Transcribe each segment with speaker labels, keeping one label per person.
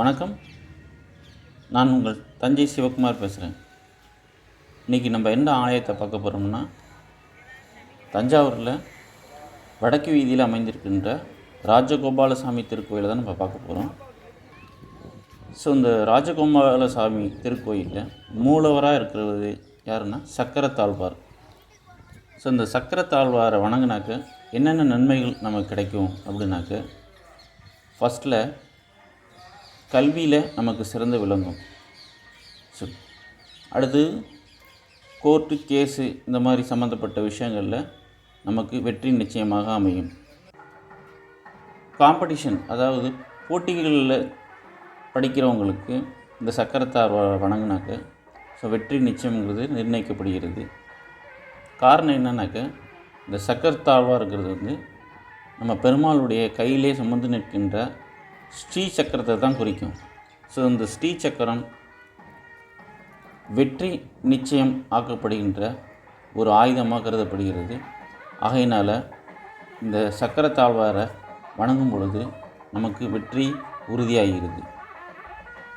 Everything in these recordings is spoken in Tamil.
Speaker 1: வணக்கம். நான் உங்கள் தஞ்சை சிவகுமார் பேசுகிறேன் இன்றைக்கி நம்ம என்ன ஆலயத்தை பார்க்க போகிறோம்னா தஞ்சாவூரில் வடக்கு வீதியில் அமைந்திருக்கின்ற ராஜகோபாலசாமி திருக்கோயிலை தான் நம்ம பார்க்க போகிறோம் ஸோ இந்த ராஜகோபாலசாமி திருக்கோயிலில் மூலவராக இருக்கிறது யாருன்னா சக்கரத்தாழ்வார். ஸோ இந்த சக்கரத்தாழ்வாரை வணங்கினாக்க என்னென்ன நன்மைகள் நமக்கு கிடைக்கும் அப்படின்னாக்க ஃபஸ்ட்டில் கல்வியில் நமக்கு சிறந்து விளங்கும். ஸோ அடுத்து கோர்ட்டு கேஸு இந்த மாதிரி சம்மந்தப்பட்ட விஷயங்களில் நமக்கு வெற்றி நிச்சயமாக அமையும். காம்படிஷன் அதாவது போட்டிகளில் படிக்கிறவங்களுக்கு இந்த சக்கரத்தார் வணங்கினாக்க ஸோ வெற்றி நிச்சயங்கிறது நிர்ணயிக்கப்படுகிறது. காரணம் என்னன்னாக்க இந்த சக்கரத்தாழ்வாருங்கிறது வந்து நம்ம பெருமாளுடைய கையிலே சுமந்து நிற்கின்ற ஸ்ரீ சக்கரத்தை தான் குறிக்கும். ஸோ இந்த ஸ்ரீ சக்கரம் வெற்றி நிச்சயம் ஆக்கப்படுகின்ற ஒரு ஆயுதமாக கருதப்படுகிறது. ஆகையினால் இந்த சக்கரத்தாழ்வாரை வணங்கும் பொழுது நமக்கு வெற்றி உறுதியாகிறது.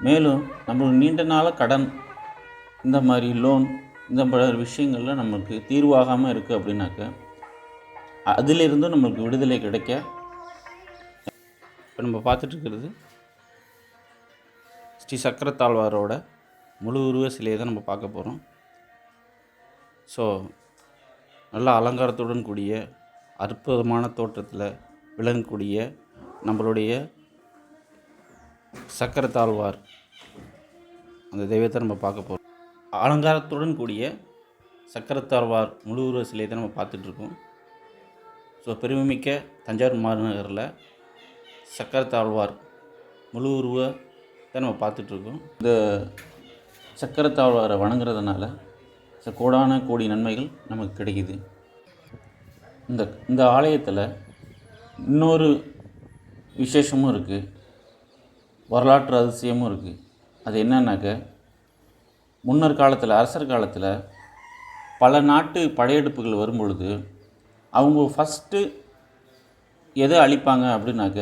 Speaker 1: மேலும் நம்மளுக்கு நீண்ட நாள கடன் இந்த மாதிரி லோன் இந்த மாதிரி விஷயங்களில் நமக்கு தீர்வாகாமல் இருக்குது அப்படின்னாக்க அதிலிருந்தும் நம்மளுக்கு விடுதலை கிடைக்க இப்போ நம்ம பார்த்துட்ருக்கிறது ஸ்ரீ சக்கரத்தாழ்வாரோட முழு உருவ சிலையை தான் நம்ம பார்க்க போகிறோம். ஸோ நல்ல அலங்காரத்துடன் கூடிய அற்புதமான தோற்றத்தில் விளங்கக்கூடிய நம்மளுடைய சக்கரத்தாழ்வார் அந்த தெய்வத்தை நம்ம பார்க்க போகிறோம். அலங்காரத்துடன் கூடிய சக்கரத்தாழ்வார் முழு உருவ சிலையை தான் நம்ம பார்த்துட்ருக்கோம் ஸோ பெருமைமிக்க தஞ்சாவூர் மாநகரில் சக்கரத்தாழ்வார் முழு உருவத்தை நம்ம பார்த்துட்ருக்கோம். இந்த சக்கரத்தாழ்வாரை வணங்குறதுனால ச கோடான கோடி நன்மைகள் நமக்கு கிடைக்குது. இந்த இந்த ஆலயத்தில் இன்னொரு விசேஷமும் இருக்குது வரலாற்று அதிசயமும் இருக்குது அது என்னன்னாக்க முன்னர் காலத்தில் அரசர் காலத்தில் பல நாட்டு படையெடுப்புகள் வரும்பொழுது அவங்க ஃபஸ்ட்டு எதை அழிப்பாங்க அப்படின்னாக்க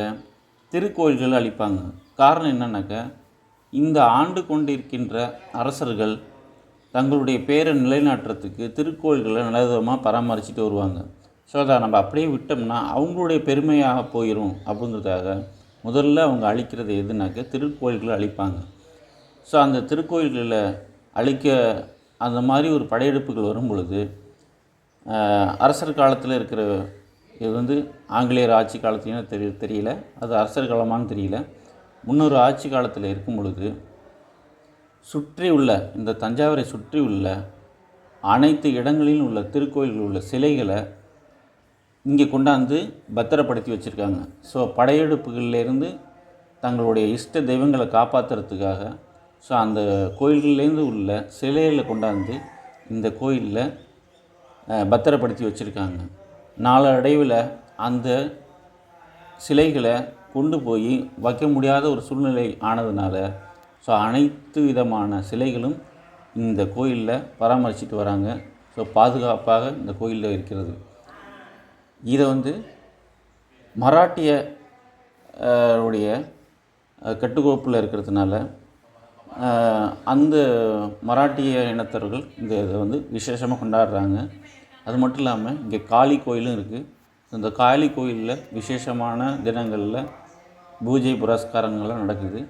Speaker 1: திருக்கோயில்கள் அழிப்பாங்க காரணம் என்னன்னாக்க இந்த ஆண்டு கொண்டிருக்கின்ற அரசர்கள் தங்களுடைய பேரை நிலைநாட்டுறதுக்கு திருக்கோயில்களை நல்ல விதமாக பராமரிச்சுட்டு வருவாங்க. ஸோ அதை நம்ம அப்படியே விட்டோம்னா அவங்களுடைய பெருமையாக போயிடும் அப்படிங்கிறதுக்காக முதல்ல அவங்க அழிக்கிறது எதுனாக்க திருக்கோயில்களை அழிப்பாங்க ஸோ அந்த திருக்கோயில்களில் அழிக்க அந்த மாதிரி ஒரு படையெடுப்புகள் வரும் பொழுது அரசர் காலத்தில் இருக்கிற இது வந்து ஆங்கிலேயர் ஆட்சி காலத்துலையும் தெரிய தெரியல. அது அரசர் காலமானு தெரியல. முன்னொரு ஆட்சி காலத்தில் இருக்கும் பொழுது சுற்றி உள்ள இந்த தஞ்சாவூரை சுற்றி உள்ள அனைத்து இடங்களிலும் உள்ள திருக்கோயில்களில் உள்ள சிலைகளை இங்கே கொண்டாந்து பத்திரப்படுத்தி வச்சுருக்காங்க. ஸோ படையெடுப்புகள்லேருந்து தங்களுடைய இஷ்ட தெய்வங்களை காப்பாற்றுறதுக்காக ஸோ அந்த கோயில்கள்லேருந்து உள்ள சிலைகளை கொண்டாந்து இந்த கோயிலில் பத்திரப்படுத்தி வச்சுருக்காங்க. நாளடைவில் அந்த சிலைகளை கொண்டு போய் வைக்க முடியாத ஒரு சூழ்நிலை ஆனதுனால ஸோ அனைத்து விதமான சிலைகளும் இந்த கோயிலில் பராமரிச்சுட்டு வராங்க. ஸோ பாதுகாப்பாக இந்த கோயிலில் இருக்கிறது. இதை வந்து மராட்டிய உடைய கட்டுக்கோப்பில் இருக்கிறதுனால அந்த மராட்டிய இனத்தவர்கள் இந்த இதை வந்து விசேஷமாக கொண்டாடுறாங்க. அது மட்டும் இல்லாமல் இங்கே காளி கோயிலும் இருக்குது இந்த காளி கோயிலில் விசேஷமான தினங்களில் பூஜை புரஸ்காரங்கள்லாம் நடக்குது.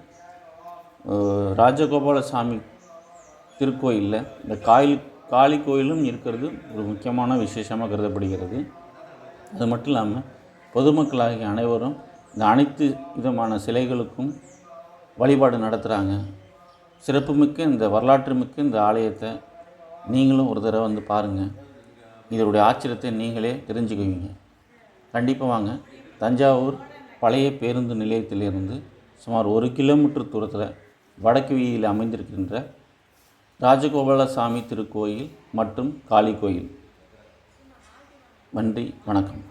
Speaker 1: ராஜகோபால ராஜகோபாலசாமி திருக்கோயிலில் இந்த காயில் காளி கோயிலும் இருக்கிறது ஒரு முக்கியமான விசேஷமாக கருதப்படுகிறது. அது மட்டும் இல்லாமல் பொதுமக்களாகிய அனைவரும் இந்த அனைத்து விதமான சிலைகளுக்கும் வழிபாடு நடத்துகிறாங்க சிறப்புமிக்க இந்த வரலாற்று மிக்க இந்த ஆலயத்தை நீங்களும் ஒரு தடவை வந்து பாருங்கள் இதனுடைய ஆச்சரியத்தை நீங்களே தெரிஞ்சுக்குவீங்க. கண்டிப்பாக வாங்க. தஞ்சாவூர் பழைய பேருந்து நிலையத்திலிருந்து சுமார் ஒரு கிலோமீட்டர் தூரத்தில் வடக்கு வீதியில் அமைந்திருக்கின்ற ராஜகோபாலசாமி திருக்கோயில் மற்றும் காளி கோயில் நன்றி வணக்கம்.